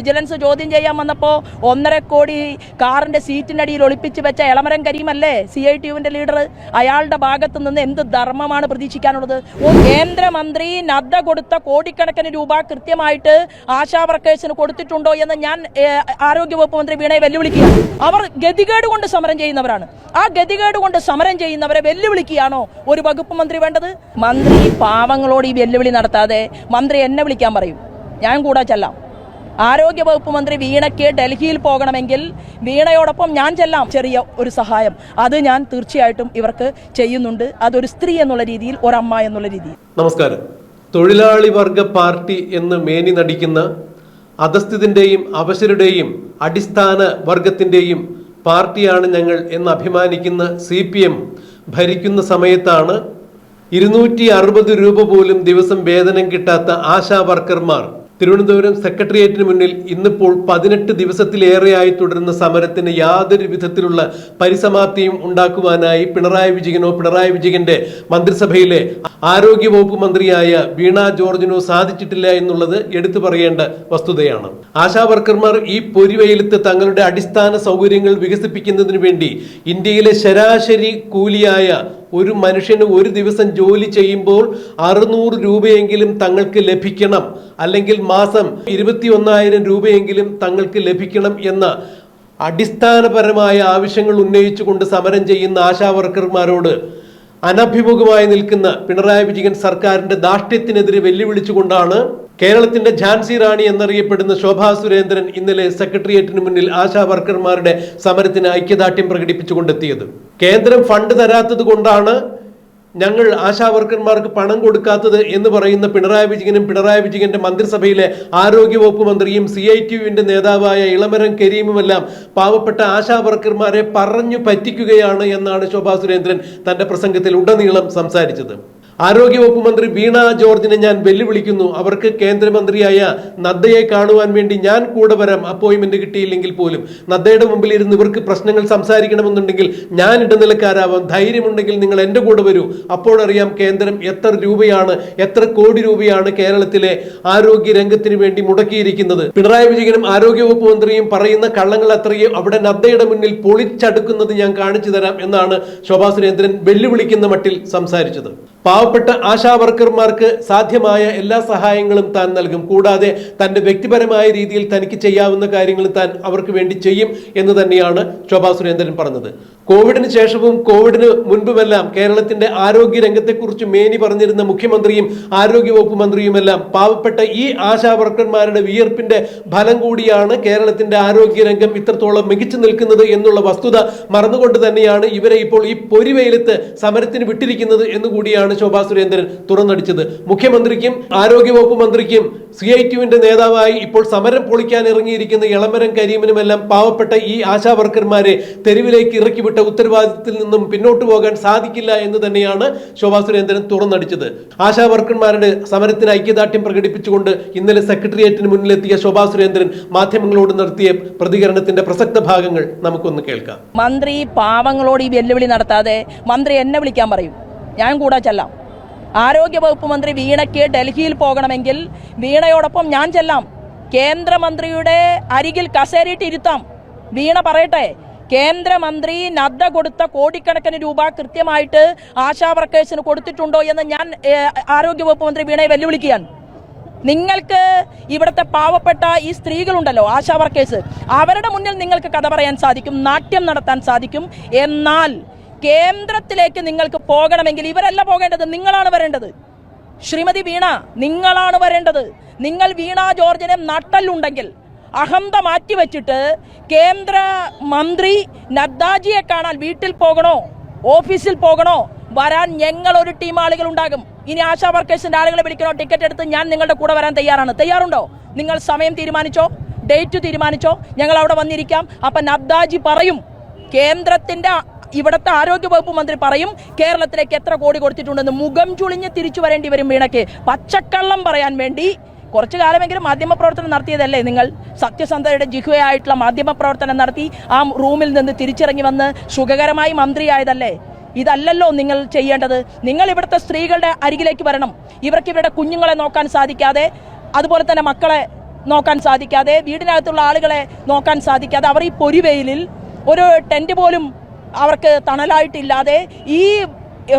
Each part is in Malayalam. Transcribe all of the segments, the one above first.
വിജിലൻസ് ചോദ്യം ചെയ്യാൻ വന്നപ്പോൾ ഒന്നര കോടി കാറിന്റെ സീറ്റിനടിയിൽ ഒളിപ്പിച്ച് വെച്ച എളമരം കരീമല്ലേ സി ഐ ടി യുവിന്റെ ലീഡർ അയാളുടെ ഭാഗത്ത് നിന്ന് എന്ത് ധർമ്മമാണ് പ്രതീക്ഷിക്കാനുള്ളത്? കേന്ദ്രമന്ത്രി നദ്ദ കൊടുത്ത കോടിക്കണക്കിന് രൂപ കൃത്യമായിട്ട് ആശാ വർക്കേഴ്സിന് കൊടുത്തിട്ടുണ്ടോ എന്ന് ഞാൻ ആരോഗ്യവകുപ്പ് മന്ത്രി വീണയെ വെല്ലുവിളിക്കുക അവർ ഗതികേട് കൊണ്ട് സമരം ചെയ്യുന്നവരാണ്. ആ ഗതികേട് കൊണ്ട് സമരം ചെയ്യുന്നവരെ വെല്ലുവിളിക്കുകയാണോ ഒരു വകുപ്പ് മന്ത്രി വേണ്ടത്? മന്ത്രി പാവങ്ങളോട് ഈ വെല്ലുവിളി നടത്താതെ മന്ത്രി എന്നെ വിളിക്കാൻ പറയും. ഞാൻ കൂടെ ചെല്ലാം. ആരോഗ്യ വകുപ്പ് മന്ത്രി വീണയ്ക്ക് ഡൽഹിയിൽ പോകണമെങ്കിൽ വീണയോടൊപ്പം ഞാൻ ചെല്ലാം. ചെറിയ ഒരു സഹായം. അത് ഞാൻ തീർച്ചയായിട്ടും ഇവർക്ക് ചെയ്യുന്നുണ്ട്. അതൊരു സ്ത്രീ എന്നുള്ള രീതിയിൽ ഒരമ്മ എന്നുള്ള രീതിയിൽ. നമസ്കാരം. തൊഴിലാളി വർഗ പാർട്ടി എന്ന് മേനി നടിക്കുന്ന അധസ്ഥിതിന്റെയും അവശരുടെയും അടിസ്ഥാന വർഗത്തിന്റെയും പാർട്ടിയാണ് ഞങ്ങൾ എന്ന് അഭിമാനിക്കുന്ന സി പി എം ഭരിക്കുന്ന സമയത്താണ് ഇരുന്നൂറ്റി അറുപത് രൂപ പോലും ദിവസം വേതനം കിട്ടാത്ത ആശാ വർക്കർമാർ തിരുവനന്തപുരം സെക്രട്ടേറിയറ്റിന് മുന്നിൽ ഇന്നിപ്പോൾ പതിനെട്ട് ദിവസത്തിലേറെയായി തുടരുന്ന സമരത്തിന് യാതൊരു വിധത്തിലുള്ള പരിസമാപ്തിയും ഉണ്ടാക്കുവാനായി പിണറായി വിജയനോ പിണറായി വിജയന്റെ മന്ത്രിസഭയിലെ ആരോഗ്യവകുപ്പ് മന്ത്രിയായ വീണ ജോർജിനോ സാധിച്ചിട്ടില്ല എന്നുള്ളത് എടുത്തു പറയേണ്ട വസ്തുതയാണ്. ആശാ വർക്കർമാർ ഈ പൊരിവെയിലത്ത് തങ്ങളുടെ അടിസ്ഥാന സൗകര്യങ്ങൾ വികസിപ്പിക്കുന്നതിന് വേണ്ടി ഇന്ത്യയിലെ ശരാശരി കൂലിയായ ഒരു മനുഷ്യന് ഒരു ദിവസം ജോലി ചെയ്യുമ്പോൾ അറുന്നൂറ് രൂപയെങ്കിലും തങ്ങൾക്ക് ലഭിക്കണം. അല്ലെങ്കിൽ മാസം ഇരുപത്തി ഒന്നായിരം രൂപയെങ്കിലും തങ്ങൾക്ക് ലഭിക്കണം എന്ന അടിസ്ഥാനപരമായ ആവശ്യങ്ങൾ ഉന്നയിച്ചുകൊണ്ട് സമരം ചെയ്യുന്ന ആശാ വർക്കർമാരോട് അനഭിമുഖമായി നിൽക്കുന്ന പിണറായി വിജയൻ സർക്കാരിന്റെ ദാഷ്ട്യത്തിനെതിരെ വെല്ലുവിളിച്ചുകൊണ്ടാണ് കേരളത്തിന്റെ ഝാൻസി റാണി എന്നറിയപ്പെടുന്ന ശോഭാ സുരേന്ദ്രൻ ഇന്നലെ സെക്രട്ടേറിയറ്റിന് മുന്നിൽ ആശാ വർക്കർമാരുടെ സമരത്തിന് ഐക്യദാർഢ്യം പ്രകടിപ്പിച്ചുകൊണ്ടെത്തിയത്. കേന്ദ്രം ഫണ്ട് തരാത്തത് കൊണ്ടാണ് ഞങ്ങൾ ആശാ വർക്കർമാർക്ക് പണം കൊടുക്കാത്തത് എന്ന് പറയുന്ന പിണറായി വിജയനും പിണറായി വിജയന്റെ മന്ത്രിസഭയിലെ ആരോഗ്യവകുപ്പ് മന്ത്രിയും സി ഐ ടി യുവിന്റെ നേതാവായ ഇളമരം കരീമുമെല്ലാം പാവപ്പെട്ട ആശാ വർക്കർമാരെ പറഞ്ഞു പറ്റിക്കുകയാണ് എന്നാണ് ശോഭാ സുരേന്ദ്രൻ തന്റെ പ്രസംഗത്തിൽ ഉടനീളം സംസാരിച്ചത്. ആരോഗ്യവകുപ്പ് മന്ത്രി വീണ ജോർജിനെ ഞാൻ വെല്ലുവിളിക്കുന്നു. അവർക്ക് കേന്ദ്രമന്ത്രിയായ നദ്ദയെ കാണുവാൻ വേണ്ടി ഞാൻ കൂടെ വരാം. അപ്പോയിന്റ്മെന്റ് കിട്ടിയില്ലെങ്കിൽ പോലും. നദ്ദയുടെ മുമ്പിൽ ഇരുന്ന് ഇവർക്ക് പ്രശ്നങ്ങൾ സംസാരിക്കണമെന്നുണ്ടെങ്കിൽ ഞാൻ ഇടനിലക്കാരാവാം ധൈര്യമുണ്ടെങ്കിൽ നിങ്ങൾ എന്റെ കൂടെ വരൂ. അപ്പോഴറിയാം കേന്ദ്രം എത്ര രൂപയാണ് എത്ര കോടി രൂപയാണ് കേരളത്തിലെ ആരോഗ്യ രംഗത്തിന് വേണ്ടി മുടക്കിയിരിക്കുന്നത്. പിണറായി വിജയനും ആരോഗ്യവകുപ്പ് മന്ത്രിയും പറയുന്ന കള്ളങ്ങൾ അത്രയും അവിടെ നദ്ദയുടെ മുന്നിൽ പൊളിച്ചടുക്കുന്നത് ഞാൻ കാണിച്ചു തരാം എന്നാണ് ശോഭാ സുരേന്ദ്രൻ വെല്ലുവിളിക്കുന്ന മട്ടിൽ സംസാരിച്ചത്. പാവപ്പെട്ട ആശാ വർക്കർമാർക്ക് സാധ്യമായ എല്ലാ സഹായങ്ങളും താൻ നൽകും. കൂടാതെ തന്റെ വ്യക്തിപരമായ രീതിയിൽ തനിക്ക് ചെയ്യാവുന്ന കാര്യങ്ങൾ താൻ അവർക്ക് വേണ്ടി ചെയ്യും എന്ന് തന്നെയാണ് ശോഭാ സുരേന്ദ്രൻ പറഞ്ഞത്. കോവിഡിന് ശേഷവും കോവിഡിന് മുൻപുമെല്ലാം കേരളത്തിന്റെ ആരോഗ്യ രംഗത്തെക്കുറിച്ച് മേനി പറഞ്ഞിരുന്ന മുഖ്യമന്ത്രിയും ആരോഗ്യവകുപ്പ് മന്ത്രിയുമെല്ലാം പാവപ്പെട്ട ഈ ആശാ വർക്കർമാരുടെ വിയർപ്പിന്റെ ഫലം കൂടിയാണ് കേരളത്തിന്റെ ആരോഗ്യ രംഗം ഇത്രത്തോളം മികച്ചു നിൽക്കുന്നത് എന്നുള്ള വസ്തുത മറന്നുകൊണ്ട് തന്നെയാണ് ഇവരെ ഇപ്പോൾ ഈ പൊരിവെയിലത്ത് സമരത്തിന് വിട്ടിരിക്കുന്നത് എന്ന് കൂടിയാണ് ശോഭാ സുരേന്ദ്രൻ തുറന്നടിച്ചത്? മുഖ്യമന്ത്രിക്കും ആരോഗ്യവകുപ്പ് മന്ത്രിക്കും സി ഐ ടിയുവിന്റെ നേതാവായി ഇപ്പോൾ സമരം പൊളിക്കാൻ ഇറങ്ങിയിരിക്കുന്ന ഇളമരം കരീമിനുമെല്ലാം പാവപ്പെട്ട ഈ ആശാ വർക്കർമാരെ തെരുവിലേക്ക് ഇറക്കിവിട്ട ഉത്തരവാദിത്തത്തിൽ നിന്നും പിന്നോട്ട് പോകാൻ സാധിക്കില്ല എന്ന് തന്നെയാണ് ശോഭാ സുരേന്ദ്രൻ തുറന്നടിച്ചത്. ആശാ വർക്കർമാരുടെ സമരത്തിന് ഐക്യദാർഢ്യം പ്രകടിപ്പിച്ചുകൊണ്ട് ഇന്നലെ സെക്രട്ടേറിയറ്റിന് മുന്നിലെത്തിയ ശോഭാ സുരേന്ദ്രൻ മാധ്യമങ്ങളോട് നടത്തിയ പ്രതികരണത്തിന്റെ പ്രസക്ത ഭാഗങ്ങൾ നമുക്കൊന്ന് കേൾക്കാം. മന്ത്രി പാവങ്ങളോട് ഈ വെല്ലുവിളി നടത്താതെ മന്ത്രി എന്നെ വിളിക്കാൻ പറയും. ഞാൻ കൂടെ ചെല്ലാം. ആരോഗ്യ വകുപ്പ് മന്ത്രി വീണയ്ക്ക് ഡൽഹിയിൽ പോകണമെങ്കിൽ വീണയോടൊപ്പം ഞാൻ ചെല്ലാം. കേന്ദ്രമന്ത്രിയുടെ അരികിൽ കസേരയിട്ട് ഇരുത്താം വീണ പറയട്ടെ കേന്ദ്രമന്ത്രി നദ്ദ കൊടുത്ത കോടിക്കണക്കിന് രൂപ കൃത്യമായിട്ട് ആശാ വർക്കേഴ്സിന് കൊടുത്തിട്ടുണ്ടോ എന്ന് ഞാൻ ആരോഗ്യ ആരോഗ്യവകുപ്പ് മന്ത്രി വീണയെ വെല്ലുവിളിക്കുകയാണ്. നിങ്ങൾക്ക് ഇവിടുത്തെ പാവപ്പെട്ട ഈ സ്ത്രീകളുണ്ടല്ലോ ആശാ വർക്കേഴ്സ് അവരുടെ മുന്നിൽ നിങ്ങൾക്ക് കഥ പറയാൻ സാധിക്കും നാട്യം നടത്താൻ സാധിക്കും. എന്നാൽ കേന്ദ്രത്തിലേക്ക് നിങ്ങൾക്ക് പോകണമെങ്കിൽ ഇവരല്ല പോകേണ്ടത് നിങ്ങളാണ് വരേണ്ടത്. ശ്രീമതി വീണ നിങ്ങളാണ് വരേണ്ടത്. നിങ്ങൾ വീണ ജോർജിനെ നട്ടല്ലുണ്ടെങ്കിൽ അഹന്ത മാറ്റിവെച്ചിട്ട് കേന്ദ്ര മന്ത്രി നദ്ദാജിയെ കാണാൻ വീട്ടിൽ പോകണോ ഓഫീസിൽ പോകണോ വരാൻ ഞങ്ങൾ ഒരു ടീം ആളുകൾ ഉണ്ടാകും. ഇനി ആശാ വർക്കേഴ്സിന്റെ ആളുകളെ വിളിക്കണോ ടിക്കറ്റ് എടുത്ത് ഞാൻ നിങ്ങളുടെ കൂടെ വരാൻ തയ്യാറാണ്. തയ്യാറുണ്ടോ? നിങ്ങൾ സമയം തീരുമാനിച്ചോ? ഡേറ്റ് തീരുമാനിച്ചോ? ഞങ്ങൾ അവിടെ വന്നിരിക്കാം. അപ്പൊ നദ്ദാജി പറയും കേന്ദ്രത്തിന്റെ ഇവിടുത്തെ ആരോഗ്യ വകുപ്പ് മന്ത്രി പറയും കേരളത്തിലേക്ക് എത്ര കോടി കൊടുത്തിട്ടുണ്ടെന്ന് മുഖം ചുളിഞ്ഞ് തിരിച്ചു വരേണ്ടി വരും വീണയ്ക്ക്. പച്ചക്കള്ളം പറയാൻ വേണ്ടി കുറച്ചു കാലമെങ്കിലും മാധ്യമപ്രവർത്തനം നടത്തിയതല്ലേ നിങ്ങൾ? സത്യസന്ധതയുടെ ജിഹുവായിട്ടുള്ള മാധ്യമപ്രവർത്തനം നടത്തി ആ റൂമിൽ നിന്ന് തിരിച്ചിറങ്ങി വന്ന് സുഖകരമായി മന്ത്രിയായതല്ലേ? ഇതല്ലല്ലോ നിങ്ങൾ ചെയ്യേണ്ടത്. നിങ്ങൾ ഇവിടുത്തെ സ്ത്രീകളുടെ അരികിലേക്ക് വരണം. ഇവർക്ക് ഇവരുടെ കുഞ്ഞുങ്ങളെ നോക്കാൻ സാധിക്കാതെ അതുപോലെ തന്നെ മക്കളെ നോക്കാൻ സാധിക്കാതെ വീടിനകത്തുള്ള ആളുകളെ നോക്കാൻ സാധിക്കാതെ അവർ ഈ പൊരിവെയിലിൽ ഒരു ടെന്റ് പോലും അവർക്ക് തണലായിട്ടില്ലാതെ ഈ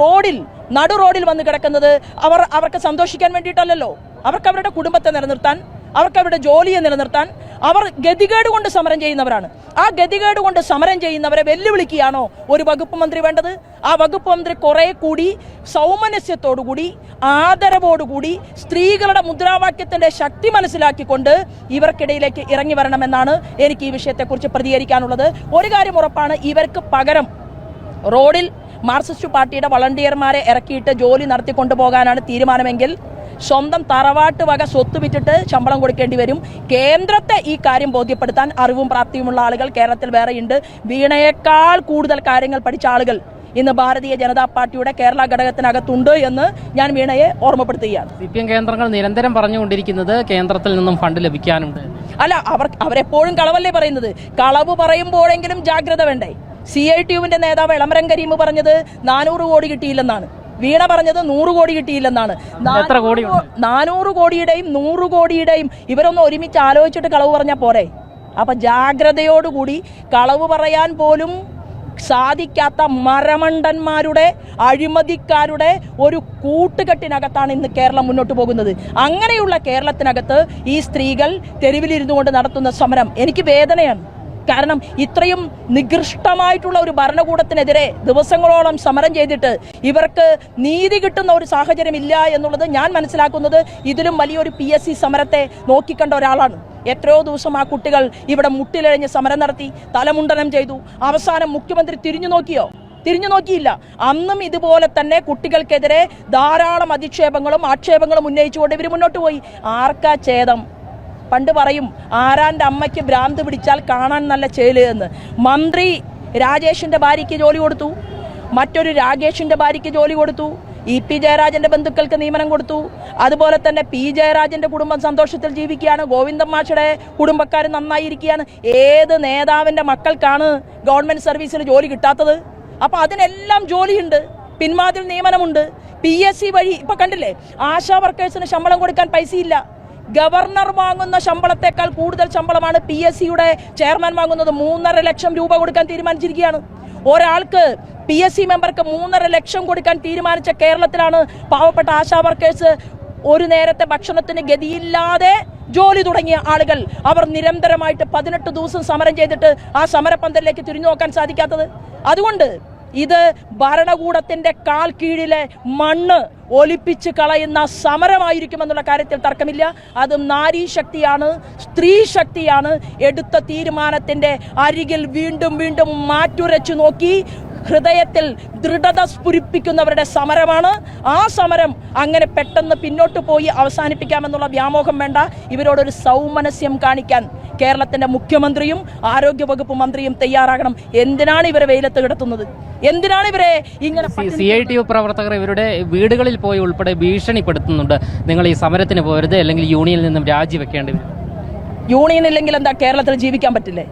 റോഡിൽ നടു റോഡിൽ വന്ന് കിടക്കുന്നത് അവർ അവർക്ക് സന്തോഷിക്കാൻ വേണ്ടിയിട്ടല്ലല്ലോ. അവർക്ക് അവരുടെ കുടുംബത്തെ നിലനിർത്താൻ അവർക്ക് അവരുടെ ജോലിയെ നിലനിർത്താൻ അവർ ഗതികേട് കൊണ്ട് സമരം ചെയ്യുന്നവരാണ്. ആ ഗതികേട് കൊണ്ട് സമരം ചെയ്യുന്നവരെ വെല്ലുവിളിക്കുകയാണോ ഒരു വകുപ്പ് മന്ത്രി വേണ്ടത്? ആ വകുപ്പ് മന്ത്രി കുറെ കൂടി സൗമനസ്യത്തോടുകൂടി ആദരവോടുകൂടി സ്ത്രീകളുടെ മുദ്രാവാക്യത്തിന്റെ ശക്തി മനസ്സിലാക്കിക്കൊണ്ട് ഇവർക്കിടയിലേക്ക് ഇറങ്ങി വരണമെന്നാണ് എനിക്ക് ഈ വിഷയത്തെക്കുറിച്ച് പ്രതികരിക്കാനുള്ളത്. ഒരു കാര്യം ഉറപ്പാണ് ഇവർക്ക് പകരം റോഡിൽ മാർക്സിസ്റ്റ് പാർട്ടിയുടെ വളണ്ടിയർമാരെ ഇറക്കിയിട്ട് ജോലി നടത്തിക്കൊണ്ടു പോകാനാണ് തീരുമാനമെങ്കിൽ സ്വന്തം തറവാട്ട് വക സ്വത്ത് വിറ്റിട്ട് ശമ്പളം കൊടുക്കേണ്ടി വരും. കേന്ദ്രത്തെ ഈ കാര്യം ബോധ്യപ്പെടുത്താൻ അറിവും പ്രാപ്തിയുമുള്ള ആളുകൾ കേരളത്തിൽ വേറെയുണ്ട്. വീണയേക്കാൾ കൂടുതൽ കാര്യങ്ങൾ പഠിച്ച ആളുകൾ ഇന്ന് ഭാരതീയ ജനതാ പാർട്ടിയുടെ കേരള ഘടകത്തിനകത്തുണ്ട് എന്ന് ഞാൻ വീണയെ ഓർമ്മപ്പെടുത്തുകയാണ്. സി പി എം കേന്ദ്രങ്ങൾ നിരന്തരം പറഞ്ഞുകൊണ്ടിരിക്കുന്നത് കേന്ദ്രത്തിൽ നിന്നും ഫണ്ട് ലഭിക്കാനുണ്ട്. അല്ല അവർ അവരെപ്പോഴും കളവല്ലേ പറയുന്നത്? കളവ് പറയുമ്പോഴെങ്കിലും ജാഗ്രത വേണ്ടേ? സി ഐ ടി യുവിന്റെ നേതാവ് എളമരം കരീം പറഞ്ഞത് നാനൂറ് കോടി കിട്ടിയില്ലെന്നാണ്. വീണ പറഞ്ഞത് നൂറ് കോടി കിട്ടിയില്ലെന്നാണ്? നാനൂറ് കോടിയുടെയും നൂറ് കോടിയുടെയും ഇവരൊന്ന് ഒരുമിച്ച് ആലോചിച്ചിട്ട് കളവ് പറഞ്ഞാൽ പോരെ? അപ്പൊ ജാഗ്രതയോടുകൂടി കളവ് പറയാൻ പോലും സാധിക്കാത്ത മരമണ്ടന്മാരുടെ അഴിമതിക്കാരുടെ ഒരു കൂട്ടുകെട്ടിനകത്താണ് ഇന്ന് കേരളം മുന്നോട്ട് പോകുന്നത്. അങ്ങനെയുള്ള കേരളത്തിനകത്ത് ഈ സ്ത്രീകൾ തെരുവിലിരുന്നു കൊണ്ട് നടത്തുന്ന സമരം എനിക്ക് വേദനയാണ്. കാരണം ഇത്രയും നികൃഷ്ടമായിട്ടുള്ള ഒരു ഭരണകൂടത്തിനെതിരെ ദിവസങ്ങളോളം സമരം ചെയ്തിട്ട് ഇവർക്ക് നീതി കിട്ടുന്ന ഒരു സാഹചര്യം ഇല്ല എന്നുള്ളത് ഞാൻ മനസ്സിലാക്കുന്നത് ഇതിലും വലിയൊരു പി എസ് സി സമരത്തെ നോക്കിക്കണ്ട ഒരാളാണ്. എത്രയോ ദിവസം ആ കുട്ടികൾ ഇവിടെ മുട്ടിലഴിഞ്ഞ് സമരം നടത്തി തലമുണ്ടനം ചെയ്തു. അവസാനം മുഖ്യമന്ത്രി തിരിഞ്ഞു നോക്കിയോ? തിരിഞ്ഞു നോക്കിയില്ല. അന്നും ഇതുപോലെ തന്നെ കുട്ടികൾക്കെതിരെ ധാരാളം അധിക്ഷേപങ്ങളും ആക്ഷേപങ്ങളും ഉന്നയിച്ചുകൊണ്ട് ഇവർ മുന്നോട്ട് പോയി. ആർക്കാ ഛേദം? പണ്ട് പറയും ആരാന്റെ അമ്മയ്ക്ക് ഭ്രാന്ത് പിടിച്ചാൽ കാണാൻ നല്ല ചേൽ എന്ന്. മന്ത്രി രാജേഷിന്റെ ഭാര്യയ്ക്ക് ജോലി കൊടുത്തു. മറ്റൊരു രാകേഷിന്റെ ഭാര്യയ്ക്ക് ജോലി കൊടുത്തു. ഇ പി ജയരാജന്റെ ബന്ധുക്കൾക്ക് നിയമനം കൊടുത്തു. അതുപോലെ തന്നെ പി ജയരാജന്റെ കുടുംബം സന്തോഷത്തിൽ ജീവിക്കുകയാണ്. ഗോവിന്ദൻ മാഷയുടെ കുടുംബക്കാർ നന്നായിരിക്കുകയാണ്. ഏത് നേതാവിന്റെ മക്കൾക്കാണ് ഗവൺമെന്റ് സർവീസിൽ ജോലി കിട്ടാത്തത്? അപ്പൊ അതിനെല്ലാം ജോലിയുണ്ട്. പിന്മാതിൽ നിയമനമുണ്ട്. പി എസ് സി വഴി ഇപ്പൊ കണ്ടില്ലേ? ആശാ വർക്കേഴ്സിന് ശമ്പളം കൊടുക്കാൻ പൈസയില്ല. ഗവർണർ വാങ്ങുന്ന ശമ്പളത്തെക്കാൾ കൂടുതൽ ശമ്പളമാണ് പി എസ് സിയുടെ ചെയർമാൻ വാങ്ങുന്നത്. മൂന്നര ലക്ഷം രൂപ കൊടുക്കാൻ തീരുമാനിച്ചിരിക്കുകയാണ്. ഒരാൾക്ക് പി എസ് സി മെമ്പർക്ക് മൂന്നര ലക്ഷം കൊടുക്കാൻ തീരുമാനിച്ച കേരളത്തിലാണ് പാവപ്പെട്ട ആശാ വർക്കേഴ്സ് ഒരു നേരത്തെ ഭക്ഷണത്തിന് ഗതിയില്ലാതെ ജോലി തുടങ്ങിയ ആളുകൾ അവർ നിരന്തരമായിട്ട് പതിനെട്ട് ദിവസം സമരം ചെയ്തിട്ട് ആ സമരപ്പന്തലിലേക്ക് തിരിഞ്ഞു നോക്കാൻ സാധിക്കാത്തത്. അതുകൊണ്ട് ഇത് ഭരണകൂടത്തിന്റെ കാൽ കീഴിലെ മണ്ണ് ഒലിപ്പിച്ച് കളയുന്ന സമരമായിരിക്കുമെന്നുള്ള കാര്യത്തിൽ തർക്കമില്ല. അത് നാരീ ശക്തിയാണ് സ്ത്രീ ശക്തിയാണ് എടുത്ത തീരുമാനത്തിന്റെ അരികിൽ വീണ്ടും വീണ്ടും മാറ്റുരച്ചു നോക്കി ഹൃദയത്തിൽ ദൃഢത സ്ഫുരിപ്പിക്കുന്നവരുടെ സമരമാണ്. ആ സമരം അങ്ങനെ പെട്ടെന്ന് പിന്നോട്ട് പോയി അവസാനിപ്പിക്കാമെന്നുള്ള വ്യാമോഹം വേണ്ട. ഇവരോടൊരു സൗമനസ്യം കാണിക്കാൻ കേരളത്തിന്റെ മുഖ്യമന്ത്രിയും ആരോഗ്യവകുപ്പ് മന്ത്രിയും തയ്യാറാകണം. എന്തിനാണ് ഇവരെ വെയിലത്ത് കിടത്തുന്നത്? എന്തിനാണ് ഇവരെ ഇങ്ങനെ സി ഐ ടി യു പ്രവർത്തകർ ഇവരുടെ വീടുകളിൽ പോയി ഉൾപ്പെടെ ഭീഷണിപ്പെടുത്തുന്നുണ്ട്. നിങ്ങൾ ഈ സമരത്തിന് പോരുത് അല്ലെങ്കിൽ യൂണിയനിൽ നിന്നും രാജിവെക്കേണ്ടി വരും. യൂണിയൻ ഇല്ലെങ്കിൽ എന്താ കേരളത്തിൽ ജീവിക്കാൻ പറ്റില്ലേ?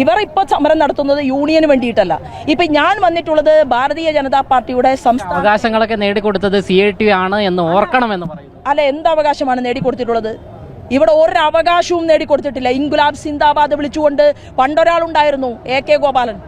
ഇവർ ഇപ്പൊ സമരം നടത്തുന്നത് യൂണിയന് വേണ്ടിയിട്ടല്ല. ഇപ്പൊ ഞാൻ വന്നിട്ടുള്ളത് ഭാരതീയ ജനതാ പാർട്ടിയുടെ സംസ്ഥാന അവകാശങ്ങളൊക്കെ നേടിക്കൊടുത്തത് സി ഐ ടി ആണ് എന്ന് ഓർക്കണമെന്ന് പറയുന്നു. അല്ല എന്ത് അവകാശമാണ് നേടിക്കൊടുത്തിട്ടുള്ളത്? ഇവിടെ ഒരു അവകാശവും നേടിക്കൊടുത്തിട്ടില്ല. ഇൻഗുലാബ് സിന്ദാബാദ് വിളിച്ചുകൊണ്ട് പണ്ടൊരാളുണ്ടായിരുന്നു A K Gopalan.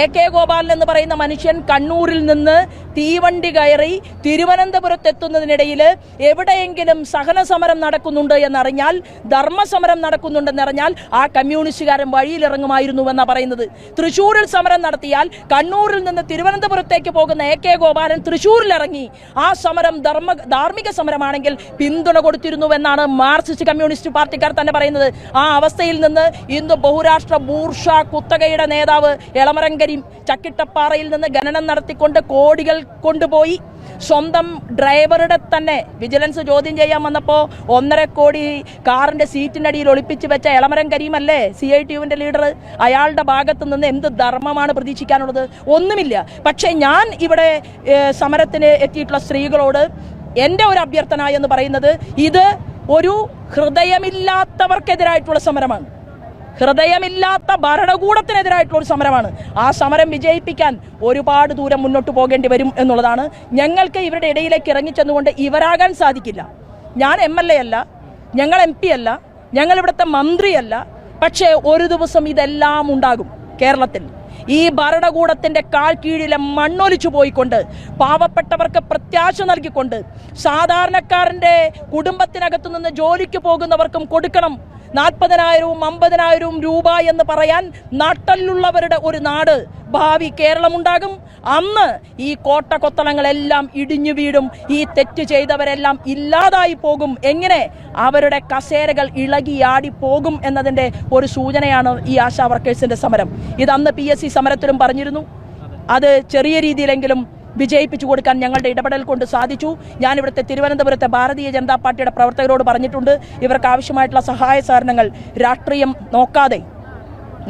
A K Gopalan എന്ന് പറയുന്ന മനുഷ്യൻ കണ്ണൂരിൽ നിന്ന് തീവണ്ടി കയറി തിരുവനന്തപുരത്ത് എത്തുന്നതിനിടയിൽ എവിടെയെങ്കിലും സഹന സമരം നടക്കുന്നുണ്ട് എന്നറിഞ്ഞാൽ ധർമ്മസമരം നടക്കുന്നുണ്ടെന്നറിഞ്ഞാൽ ആ കമ്മ്യൂണിസ്റ്റുകാരൻ വഴിയിലിറങ്ങുമായിരുന്നു എന്നാ പറയുന്നത്. തൃശ്ശൂരിൽ സമരം നടത്തിയാൽ കണ്ണൂരിൽ നിന്ന് തിരുവനന്തപുരത്തേക്ക് പോകുന്ന എ കെ ഗോപാലൻ തൃശ്ശൂരിലിറങ്ങി ആ സമരം ധർമ്മ ധാർമ്മിക സമരമാണെങ്കിൽ പിന്തുണ കൊടുത്തിരുന്നുവെന്നാണ് മാർക്സിസ്റ്റ് കമ്മ്യൂണിസ്റ്റ് പാർട്ടിക്കാർ തന്നെ പറയുന്നത്. ആ അവസ്ഥയിൽ നിന്ന് ഇന്ന് ബഹുരാഷ്ട്ര ബൂർഷ കുത്തകയുടെ നേതാവ് എളമരം കരീം ചക്കിട്ടപ്പാറയിൽ നിന്ന് ഖനനം നടത്തിക്കൊണ്ട് കോടികൾ കൊണ്ടുപോയി. സ്വന്തം ഡ്രൈവറുടെ തന്നെ വിജിലൻസ് ചോദ്യം ചെയ്യാൻ വന്നപ്പോൾ ഒന്നര കോടി കാറിന്റെ സീറ്റിനടിയിൽ ഒളിപ്പിച്ച് വെച്ച എളമരം കരീമല്ലേ? സി ഐ ടി യുവിന്റെ ലീഡർ അയാളുടെ ഭാഗത്ത് നിന്ന് എന്ത് ധർമ്മമാണ് പ്രതീക്ഷിക്കാനുള്ളത്? ഒന്നുമില്ല. പക്ഷേ ഞാൻ ഇവിടെ സമരത്തിന് എത്തിയിട്ടുള്ള സ്ത്രീകളോട് എന്റെ ഒരു അഭ്യർത്ഥന എന്ന് പറയുന്നത് ഇത് ഒരു ഹൃദയമില്ലാത്തവർക്കെതിരായിട്ടുള്ള സമരമാണ്. ഹൃദയമില്ലാത്ത ഭരണകൂടത്തിനെതിരായിട്ടുള്ള ഒരു സമരമാണ്. ആ സമരം വിജയിപ്പിക്കാൻ ഒരുപാട് ദൂരം മുന്നോട്ട് പോകേണ്ടി വരും എന്നുള്ളതാണ്. ഞങ്ങൾക്ക് ഇവരുടെ ഇടയിലേക്ക് ഇറങ്ങിച്ചെന്നുകൊണ്ട് ഇവരാകാൻ സാധിക്കില്ല. ഞാൻ എം എൽ എ അല്ല ഞങ്ങൾ എം പി അല്ല ഞങ്ങൾ ഇവിടുത്തെ മന്ത്രിയല്ല പക്ഷേ ഒരു ദിവസം ഇതെല്ലാം ഉണ്ടാകും കേരളത്തിൽ. ഈ ഭരണകൂടത്തിന്റെ കാൽ കീഴിലെ മണ്ണൊലിച്ചു പോയിക്കൊണ്ട് പാവപ്പെട്ടവർക്ക് പ്രത്യാശ നൽകിക്കൊണ്ട് സാധാരണക്കാരന്റെ കുടുംബത്തിനകത്തു നിന്ന് ജോലിക്ക് പോകുന്നവർക്കും കൊടുക്കണം നാൽപ്പതിനായിരവും അമ്പതിനായിരവും രൂപ എന്ന് പറയാൻ നാട്ടിലുള്ളവരുടെ ഒരു നാട് ഭാവി കേരളമുണ്ടാകും. അന്ന് ഈ കോട്ട കൊത്തളങ്ങളെല്ലാം ഇടിഞ്ഞു വീഴും. ഈ തെറ്റ് ചെയ്തവരെല്ലാം ഇല്ലാതായി പോകും. എങ്ങനെ? അവരുടെ കസേരകൾ ഇളകിയാടി പോകും എന്നതിന്റെ ഒരു സൂചനയാണ് ഈ ആശാ വർക്കേഴ്സിന്റെ സമരം. ഇത് അന്ന് പി എസ് സി സമരത്തിലും പറഞ്ഞിരുന്നു. അത് ചെറിയ രീതിയിലെങ്കിലും വിജയിപ്പിച്ചു കൊടുക്കാൻ ഞങ്ങളുടെ ഇടപെടൽ കൊണ്ട് സാധിച്ചു. ഞാൻ ഇവിടുത്തെ തിരുവനന്തപുരത്തെ ഭാരതീയ ജനതാ പാർട്ടിയുടെ പ്രവർത്തകരോട് പറഞ്ഞിട്ടുണ്ട്. ഇവർക്ക് ആവശ്യമായിട്ടുള്ള സഹായ സഹകരണങ്ങൾ രാഷ്ട്രീയം നോക്കാതെ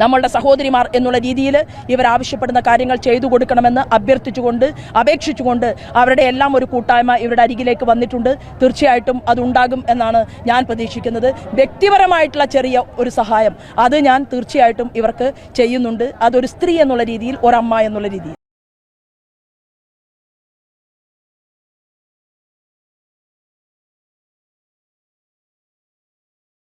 നമ്മളുടെ സഹോദരിമാർ എന്നുള്ള രീതിയിൽ ഇവർ ആവശ്യപ്പെടുന്ന കാര്യങ്ങൾ ചെയ്തു കൊടുക്കണമെന്ന് അഭ്യർത്ഥിച്ചുകൊണ്ട് അപേക്ഷിച്ചുകൊണ്ട് അവരുടെ എല്ലാം ഒരു കൂട്ടായ്മ ഇവരുടെ അരികിലേക്ക് വന്നിട്ടുണ്ട്. തീർച്ചയായിട്ടും അതുണ്ടാകും എന്നാണ് ഞാൻ പ്രതീക്ഷിക്കുന്നത്. വ്യക്തിപരമായിട്ടുള്ള ചെറിയ ഒരു സഹായം അത് ഞാൻ തീർച്ചയായിട്ടും ഇവർക്ക് ചെയ്യുന്നുണ്ട്. അതൊരു സ്ത്രീ എന്നുള്ള രീതിയിൽ ഒരമ്മ എന്നുള്ള രീതിയിൽ.